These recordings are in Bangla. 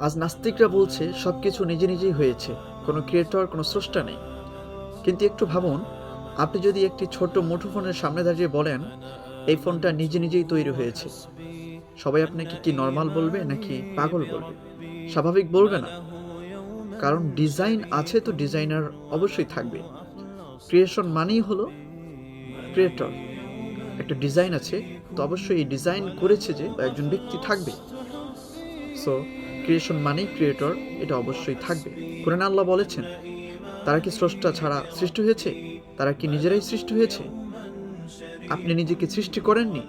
আজ নাস্তিকরা বলছে সব কিছু নিজে নিজেই হয়েছে, কোনো ক্রিয়েটর কোনো স্রষ্টা নেই। কিন্তু একটু ভাবুন, আপনি যদি একটি ছোট মুঠোফোনের সামনে দাঁড়িয়ে বলেন, এই ফোনটা নিজে নিজেই তৈরি হয়েছে। সবাই আপনাকে কি নর্মাল বলবে নাকি পাগল বলবে? স্বাভাবিক বলবে না। কারণ ডিজাইন আছে তো ডিজাইনার অবশ্যই থাকবে। ক্রিয়েশন মানেই হলো ক্রিয়েটর একটা ডিজাইন আছে, তো অবশ্যই এই ডিজাইন করেছে যে একজন ব্যক্তি থাকবে। সো ক্রিয়েশন মানেই ক্রিয়েটর এটা অবশ্যই থাকবে। কোরআন আল্লাহ বলেছেন, তারা কি স্রষ্টা ছাড়া সৃষ্টি হয়েছে? তারা কি নিজেরাই সৃষ্টি হয়েছে? আপনি নিজেকে সৃষ্টি করেননি,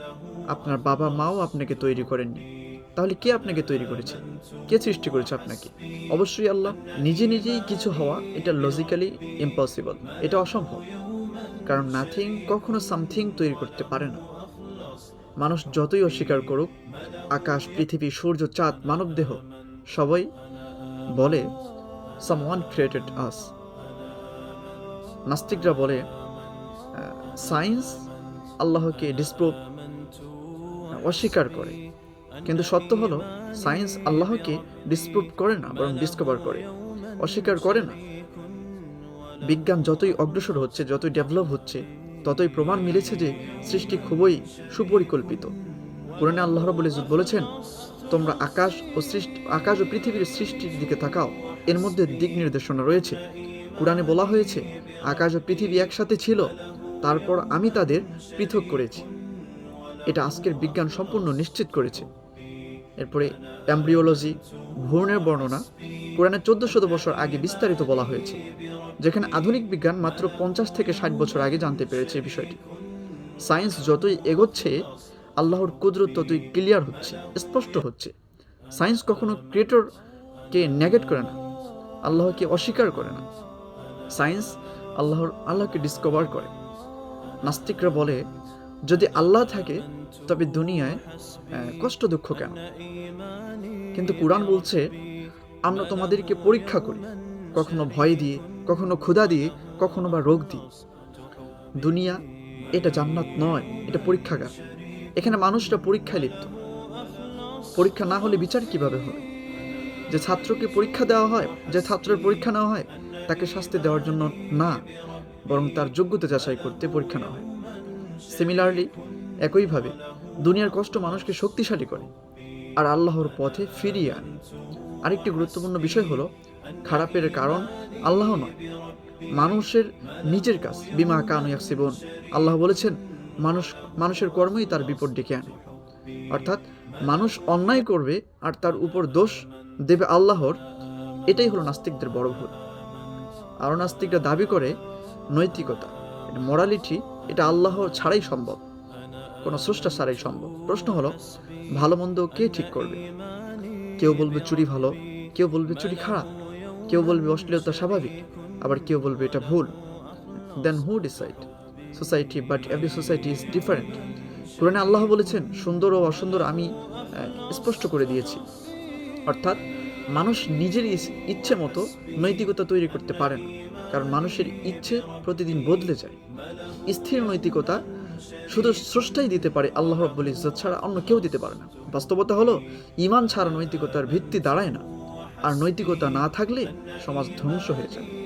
আপনার বাবা মাও আপনাকে তৈরি করেননি। তাহলে কে আপনাকে তৈরি করেছে? কে সৃষ্টি করেছে আপনাকে? অবশ্যই আল্লাহ, নিজে নিজেই কিছু হওয়া, এটা লজিক্যালি ইম্পসিবল এটা অসম্ভব। কারণ নাথিং কখনো সামথিং তৈরি করতে পারে না। মানুষ যতই অস্বীকার করুক, আকাশ, পৃথিবী, সূর্য, চাঁদ মানবদেহ সবাই বলে সামওয়ান ক্রিয়েটেড আস নাস্তিকরা বলে সায়েন্স আল্লাহকে ডিসপ্রুভ অস্বীকার করে। কিন্তু সত্য হলো সায়েন্স আল্লাহকে ডিসপ্রুভ করে না, বরং ডিসকভার করে। অস্বীকার করে না। বিজ্ঞান যতই অগ্রসর হচ্ছে, যতই ডেভেলপ হচ্ছে ততই প্রমাণ মিলেছে যে সৃষ্টি খুবই সুপরিকল্পিত। কোরআনে আল্লাহ রবুল ইজত বলেছেন, তোমরা আকাশ ও সৃষ্টি, আকাশ ও পৃথিবীর সৃষ্টির দিকে তাকাও। এর মধ্যে দিক নির্দেশনা রয়েছে। কোরআনে বলা হয়েছে, আকাশ ও পৃথিবী একসাথে ছিল, তারপর আমি তাদের পৃথক করেছি। এটা আজকের বিজ্ঞান সম্পূর্ণ নিশ্চিত করেছে। এরপরে অ্যাম্ব্রিওলজি ভ্রূণের বর্ণনা কোরআনে চোদ্দ শত বছর আগে বিস্তারিত বলা হয়েছে, যেখানে আধুনিক বিজ্ঞান মাত্র পঞ্চাশ থেকে ষাট বছর আগে জানতে পেরেছে এই বিষয়টি। সায়েন্স যতই এগোচ্ছে, আল্লাহর কুদরত ততই ক্লিয়ার হচ্ছে, স্পষ্ট হচ্ছে। সায়েন্স কখনো ক্রিয়েটরকে নেগেট করে না, আল্লাহকে অস্বীকার করে না। সায়েন্স আল্লাহর আল্লাহকে ডিসকভার করে। নাস্তিকরা বলে, যদি আল্লাহ থাকে, তবে দুনিয়ায় কষ্ট দুঃখ কেন? কিন্তু কোরআন বলছে আমরা তোমাদেরকে পরীক্ষা করি। কখনো ভয় দিয়ে, কখনো ক্ষুধা দিয়ে, কখনো বা রোগ দিয়ে। দুনিয়া, এটা জান্নাত নয়, এটা পরীক্ষাগার। এখানে মানুষরা পরীক্ষায় লিপ্ত। পরীক্ষা না হলে বিচার কীভাবে হবে? যে ছাত্রকে পরীক্ষা দেওয়া হয়, যে ছাত্রের পরীক্ষা নেওয়া হয়, তাকে শাস্তি দেওয়ার জন্য না, বরং তার যোগ্যতা যাচাই করতে পরীক্ষা নেওয়া হয়। সিমিলারলি একইভাবে, দুনিয়ার কষ্ট মানুষকে শক্তিশালী করে, আর আল্লাহর পথে ফিরিয়ে আনে। আরেকটি গুরুত্বপূর্ণ বিষয় হলো, খারাপের কারণ আল্লাহ নয়, মানুষের নিজের কাজ। বিমা কানু ইয়াকসিবন, আল্লাহ বলেছেন, মানুষ, মানুষের কর্মই তার বিপদ ডেকে আনে। অর্থাৎ, মানুষ অন্যায় করবে আর তার উপর দোষ দেবে আল্লাহর, এটাই হলো নাস্তিকদের বড় ভুল। আরও নাস্তিকরা দাবি করে, নৈতিকতা মোরালিটি এটা আল্লাহ ছাড়াই সম্ভব, কোনো স্রষ্টা ছাড়াই সম্ভব। প্রশ্ন হলো, ভালো মন্দ কে ঠিক করবে? কেউ বলবে চুরি ভালো, কেউ বলবে চুরি খারাপ, কেউ বলবে অশ্লীলতা স্বাভাবিক, আবার কেউ বলবে এটা ভুল। Then who decide society but every society is different কোরআনে আল্লাহ বলেছেন, সুন্দর ও অসুন্দর আমি স্পষ্ট করে দিয়েছি। অর্থাৎ, মানুষ নিজের ইচ্ছে মতো নৈতিকতা তৈরি করতে পারে না, কারণ মানুষের ইচ্ছে প্রতিদিন বদলে যায়। স্থির নৈতিকতা শুধু স্রষ্টাই দিতে পারে আল্লাহ রব্বুল ইজ্জত ছাড়া অন্য কেউ দিতে পারে না। বাস্তবতা হলো ইমান ছাড়া নৈতিকতার ভিত্তি দাঁড়ায় না। আর নৈতিকতা না থাকলে সমাজ ধ্বংস হয়ে যায়।